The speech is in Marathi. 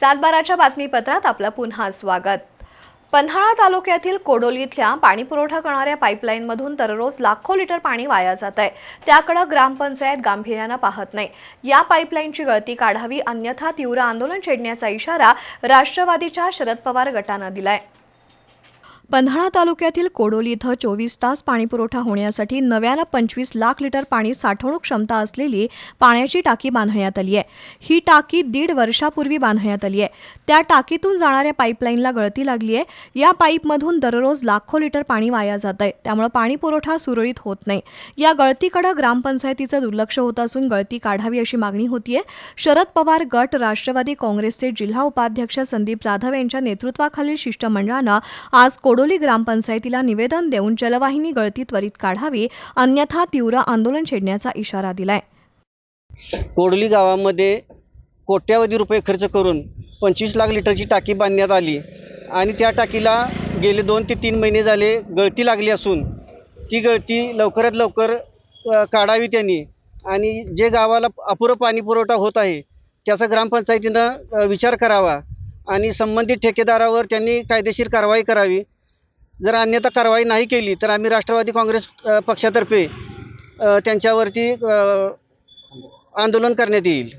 सातबाराच्या बातमीपत्रात आपलं पुन्हा स्वागत. पन्हाळा तालुक्यातील कोडोलीतल्या पाणीपुरवठा करणाऱ्या पाईपलाईनमधून दररोज लाखो लिटर पाणी वाया जात आहे त्याकडे ग्रामपंचायत गांभीर्यानं पाहत नाही. या पाईपलाईनची गळती काढावी अन्यथा तीव्र आंदोलन छेडण्याचा इशारा राष्ट्रवादीच्या शरद पवार गटानं दिलाय. पन्हाळा तालुक्यातील कोडोली इथं चोवीस तास पाणीपुरवठा होण्यासाठी नव्यानं पंचवीस लाख लिटर पाणी साठवणूक क्षमता असलेली पाण्याची टाकी बांधण्यात आली आहे. ही टाकी दीड वर्षापूर्वी बांधण्यात आली आहे. त्या टाकीतून जाणाऱ्या पाईपलाईनला गळती लागली आहे. या पाईपमधून दररोज लाखो लिटर पाणी वाया जात आहे. त्यामुळे पाणीपुरवठा सुरळीत होत नाही. या गळतीकडे ग्रामपंचायतीचं दुर्लक्ष होत असून गळती काढावी अशी मागणी होतीये. शरद पवार गट राष्ट्रवादी काँग्रेसचे जिल्हा उपाध्यक्ष संदीप जाधव यांच्या नेतृत्वाखालील शिष्टमंडळानं आज कोडोली ग्रामपंचायतीला निवेदन देऊन जलवाहिनी गळती त्वरित काढावी अन्यथा तीव्र आंदोलन छेडण्याचा इशारा दिलाय. कोडोली गावामध्ये कोट्यावधी रुपये खर्च करून पंचवीस लाख लिटरची टाकी बांधण्यात आली आणि त्या टाकीला गेले दोन ते तीन महिने झाले गळती लागली असून ती गळती लवकरात लवकर काढावी त्यांनी. आणि जे गावाला अपुरं पाणी पुरवठा होत आहे त्याचा ग्रामपंचायतीनं विचार करावा आणि संबंधित ठेकेदारावर त्यांनी कायदेशीर कारवाई करावी. जर अन्यथा कारवाई नाही केली तर आम्ही राष्ट्रवादी काँग्रेस पक्षातर्फे त्यांच्यावरती आंदोलन करण्यात येईल.